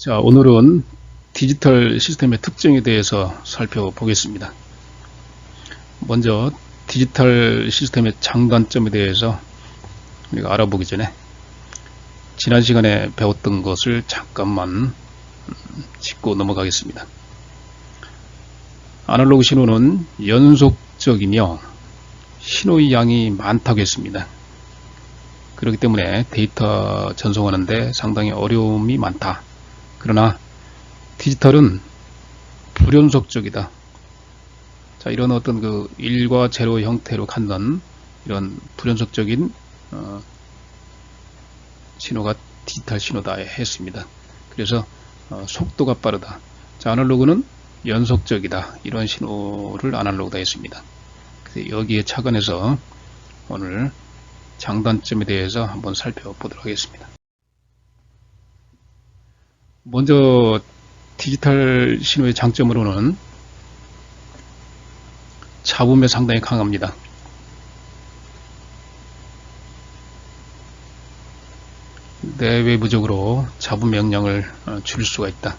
자, 오늘은 디지털 시스템의 특징에 대해서 살펴보겠습니다. 먼저 디지털 시스템의 장단점에 대해서 우리가 알아보기 전에 지난 시간에 배웠던 것을 잠깐만 음, 짚고 넘어가겠습니다. 아날로그 신호는 연속적이며 신호의 양이 많다고 했습니다. 그렇기 때문에 데이터 전송하는데 상당히 어려움이 많다. 그러나 디지털은 불연속적이다. 자, 이런 어떤 그 1과 제로 형태로 갖는 이런 불연속적인 어, 신호가 디지털 신호다 했습니다. 그래서 어, 속도가 빠르다. 자, 아날로그는 연속적이다. 이런 신호를 아날로그다 했습니다. 여기에 착안해서 오늘 장단점에 대해서 한번 살펴보도록 하겠습니다. 먼저 디지털 신호의 장점으로는 잡음에 상당히 강합니다. 내외부적으로 잡음 명령을 어, 줄 수가 있다.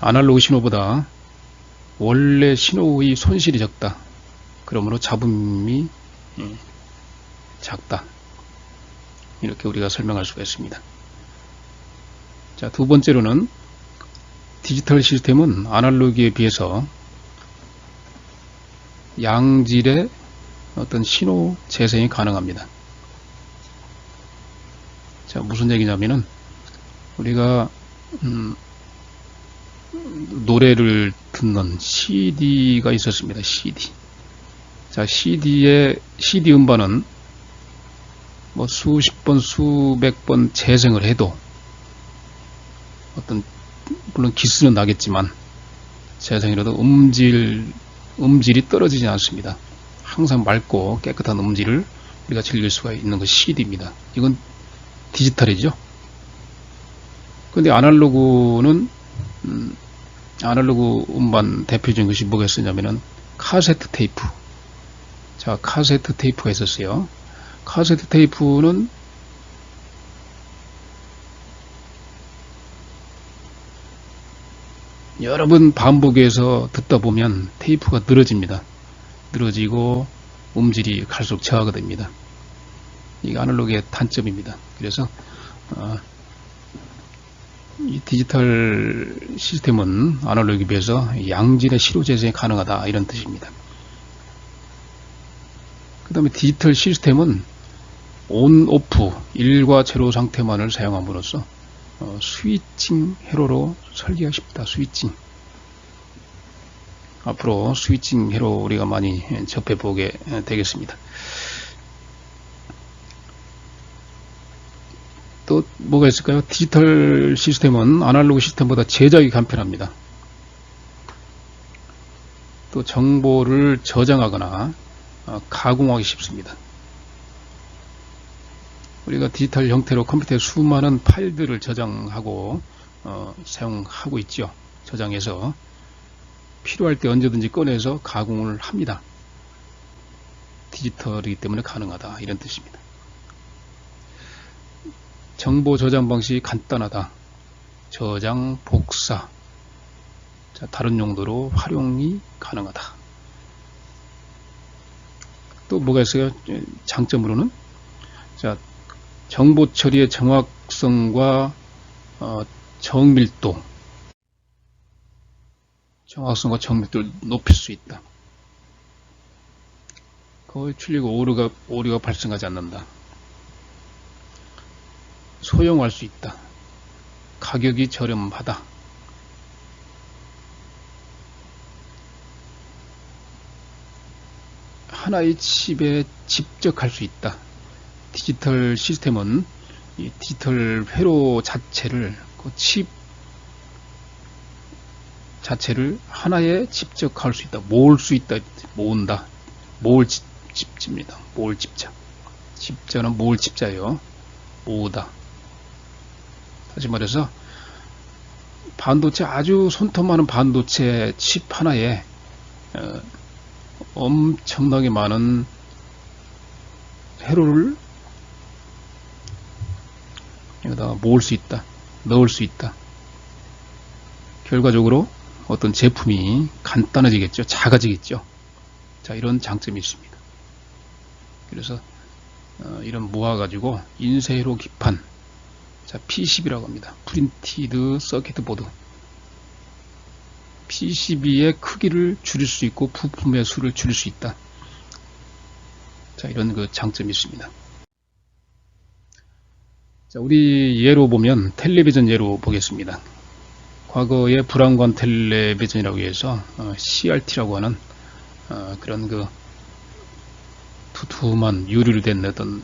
아날로그 신호보다 원래 신호의 손실이 적다. 그러므로 잡음이 예, 작다. 이렇게 우리가 설명할 수가 있습니다. 자, 두 번째로는 디지털 시스템은 아날로그에 비해서 양질의 어떤 신호 재생이 가능합니다. 자, 무슨 얘기냐면은 우리가 음, 노래를 듣는 CD가 있었습니다. CD. 자, CD의 CD 음반은 뭐 수십 번, 수백 번 재생을 해도 어떤 물론 기스는 나겠지만 재생이라도 음질 음질이 떨어지지 않습니다. 항상 맑고 깨끗한 음질을 우리가 즐길 수가 있는 것이 CD입니다. 이건 디지털이죠. 근데 아날로그는 음, 아날로그 음반 대표적인 것이 뭐겠으냐면은 카세트 테이프. 자, 카세트 테이프가 있었어요. 카세트 테이프는 여러 번 반복해서 듣다 보면 테이프가 늘어집니다. 늘어지고 음질이 갈수록 저하가 됩니다. 이게 아날로그의 단점입니다. 그래서 어, 이 디지털 시스템은 아날로그에 비해서 양질의 시로 재생이 가능하다 이런 뜻입니다. 그 다음에 디지털 시스템은 온, 오프, 1과 제로 상태만을 사용함으로써 어, 스위칭 회로로 설계가 쉽다. 스위칭. 앞으로 스위칭 회로 우리가 많이 접해보게 되겠습니다. 또 뭐가 있을까요? 디지털 시스템은 아날로그 시스템보다 제작이 간편합니다. 또 정보를 저장하거나 어, 가공하기 쉽습니다. 우리가 디지털 형태로 컴퓨터에 수많은 파일들을 저장하고 어, 사용하고 있죠. 저장해서 필요할 때 언제든지 꺼내서 가공을 합니다. 디지털이기 때문에 가능하다 이런 뜻입니다. 정보 저장 방식이 간단하다. 저장, 복사, 자, 다른 용도로 활용이 가능하다. 또 뭐가 있어요? 장점으로는 자, 정보 처리의 정확성과 어, 정밀도, 정확성과 정밀도를 높일 수 있다. 거의 틀리고 오류가, 오류가 발생하지 않는다. 소형할 수 있다. 가격이 저렴하다. 하나의 칩에 집적할 수 있다. 디지털 시스템은 이 디지털 회로 자체를 그 칩 자체를 하나에 집적할 수 있다. 모을 수 있다. 모은다. 모을 집, 집입니다. 모을 집자. 집자는 모을 집자예요. 모으다. 다시 말해서 반도체 아주 손톱 많은 반도체 칩 하나에 어, 엄청나게 많은 회로를 여기다가 모을 수 있다. 넣을 수 있다. 결과적으로 어떤 제품이 간단해지겠죠. 작아지겠죠. 자, 이런 장점이 있습니다. 그래서 어, 이런 모아가지고 인쇄로 기판, 자, P12라고 합니다. 프린티드 서킷 보드. PCB의 크기를 줄일 수 있고 부품의 수를 줄일 수 있다. 자, 이런 그 장점이 있습니다. 자, 우리 예로 보면 텔레비전 예로 보겠습니다. 과거에 불안관 텔레비전이라고 해서 어, CRT라고 하는 어, 그런 그 두툼한 유리로 된 어떤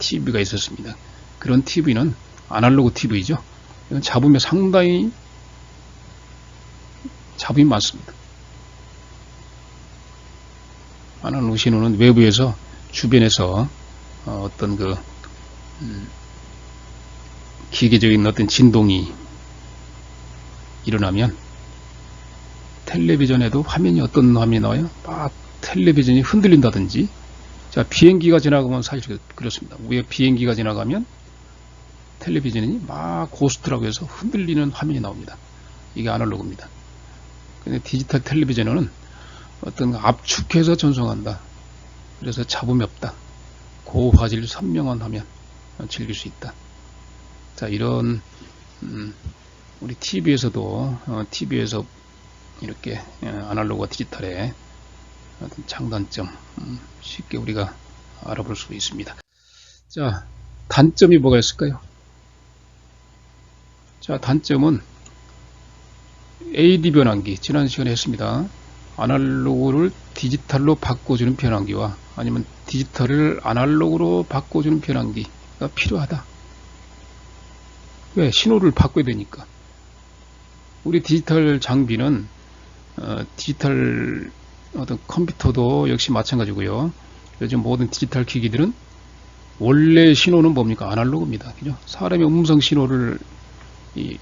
TV가 있었습니다. 그런 TV는 아날로그 TV죠. 이건 잡음에 상당히 잡음이 많습니다. 아날로그 신호는 외부에서 주변에서 어, 어떤 그 음, 기계적인 어떤 진동이 일어나면 텔레비전에도 화면이 어떤 화면이 나와요? 막 텔레비전이 흔들린다든지 자 비행기가 지나가면 사실 그렇습니다. 위에 비행기가 지나가면 텔레비전이 막 고스트라고 해서 흔들리는 화면이 나옵니다. 이게 아날로그입니다. 근데 디지털 텔레비전은 어떤 압축해서 전송한다. 그래서 잡음이 없다. 고화질 선명한 화면 즐길 수 있다. 자 이런 음, 우리 TV에서도 어, TV에서 이렇게 어, 아날로그와 디지털의 장단점 음, 쉽게 우리가 알아볼 수 있습니다. 자 단점이 뭐가 있을까요? 자 단점은 AD 변환기 지난 시간에 했습니다. 아날로그를 디지털로 바꿔주는 변환기와 아니면 디지털을 아날로그로 바꿔주는 변환기가 필요하다. 왜? 신호를 바꿔야 되니까. 우리 디지털 장비는 어, 디지털 어떤 컴퓨터도 역시 마찬가지고요. 요즘 모든 디지털 기기들은 원래 신호는 뭡니까? 아날로그입니다. 그죠? 사람의 음성 신호를 이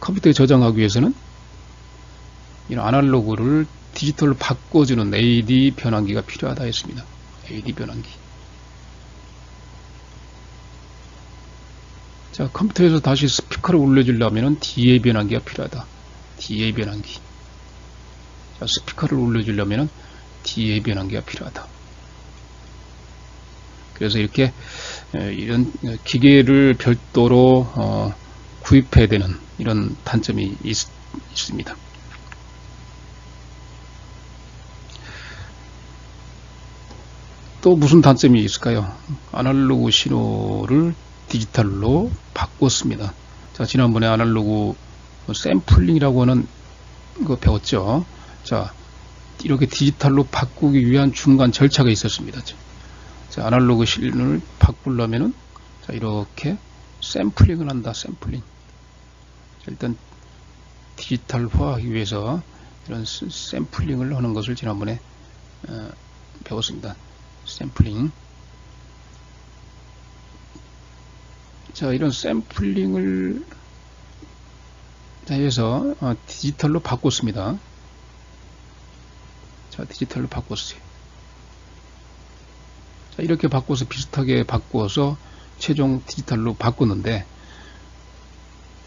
컴퓨터에 저장하기 위해서는 이런 아날로그를 디지털로 바꿔주는 AD 변환기가 필요하다 했습니다. AD 변환기. 자, 컴퓨터에서 다시 스피커를 올려주려면 DA 변환기가 필요하다. DA 변환기. 자, 스피커를 올려주려면 DA 변환기가 필요하다. 그래서 이렇게 이런 기계를 별도로 어, 구입해야 되는 이런 단점이 있, 있습니다. 또 무슨 단점이 있을까요? 아날로그 신호를 디지털로 바꿨습니다. 자, 지난번에 아날로그 샘플링이라고 하는 거 배웠죠. 자, 이렇게 디지털로 바꾸기 위한 중간 절차가 있었습니다. 자, 아날로그 신호를 바꾸려면은 자, 이렇게 샘플링을 한다. 샘플링. 자, 일단 디지털화하기 위해서 이런 샘플링을 하는 것을 지난번에 어, 배웠습니다. 샘플링. 자, 이런 샘플링을 해서 어, 디지털로 바꿨습니다. 자, 디지털로 바꿨어요. 자, 이렇게 바꿔서 비슷하게 바꾸어서 최종 디지털로 바꿨는데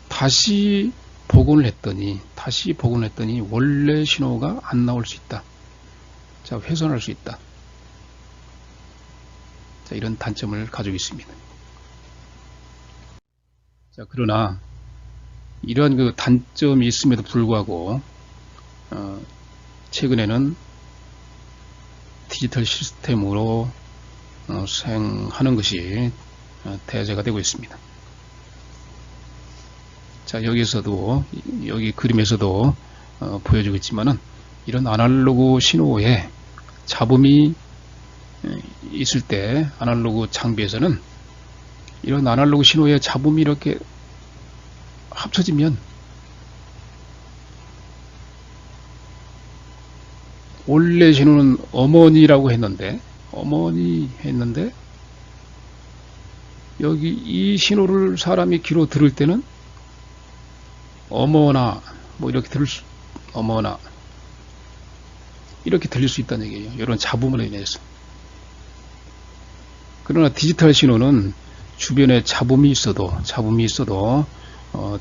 다시 복원을 했더니 다시 복원을 했더니 원래 신호가 안 나올 수 있다. 자, 훼손할 수 있다. 자, 이런 단점을 가지고 있습니다. 자, 그러나 이러한 그 단점이 있음에도 불구하고 어, 최근에는 디지털 시스템으로 어, 수행하는 것이 어, 대세가 되고 있습니다. 자 여기서도 여기 그림에서도 어, 보여주고 있지만은 이런 아날로그 신호에 잡음이 있을 때 아날로그 장비에서는 이런 아날로그 신호에 잡음이 이렇게 합쳐지면 원래 신호는 어머니라고 했는데 어머니 했는데 여기 이 신호를 사람이 귀로 들을 때는 어머나 뭐 이렇게 들을 수 어머나 이렇게 들릴 수 있다는 얘기예요. 이런 잡음으로 인해서. 그러나 디지털 신호는 주변에 잡음이 있어도 잡음이 있어도 어,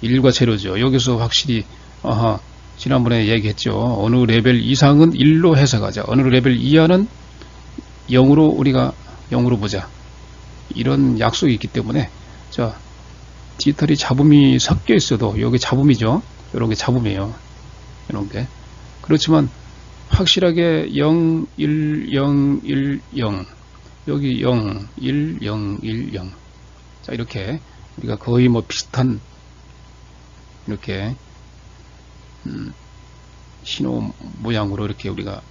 일과 제로죠. 여기서 확실히 아하, 지난번에 얘기했죠. 어느 레벨 이상은 1로 해석하자. 어느 레벨 이하는 0으로 우리가 0으로 보자. 이런 약속이 있기 때문에 자 디지털이 잡음이 섞여 있어도 여기 잡음이죠. 이런 게 잡음이에요. 이런 게 그렇지만 확실하게 0, 1, 0, 1, 0 여기 0, 1, 0, 1, 0 자, 이렇게 우리가 거의 뭐 비슷한 이렇게 음, 신호 모양으로 이렇게 우리가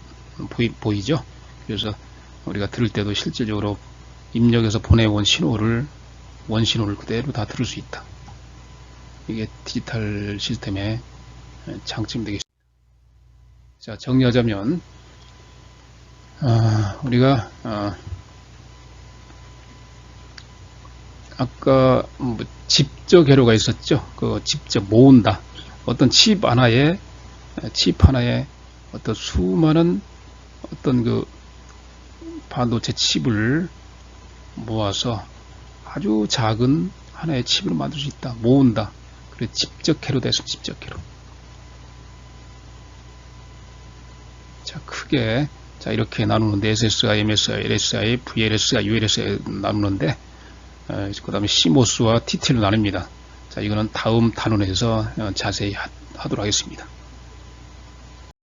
보이, 보이죠. 그래서 우리가 들을 때도 실질적으로 입력해서 보내온 신호를 원신호를 그대로 다 들을 수 있다. 이게 디지털 시스템의 장점이 되겠습니다. 자, 정리하자면, 아, 우리가, 아, 아까 뭐 집적 회로가 있었죠. 그 직접 모은다. 어떤 칩 하나에, 칩 하나에 어떤 수많은 어떤 그 반도체 칩을 모아서 아주 작은 하나의 칩으로 만들 수 있다. 모은다. 그래 집적 회로 됐습니다. 집적 회로. 자, 크게 자 이렇게 나누는데 SSI, MSI, LSI, VLSI, ULSI 나누는데 어, 그 다음에 CMOS와 TT로 나눕니다. 자, 이거는 다음 단원에서 어, 자세히 하, 하도록 하겠습니다.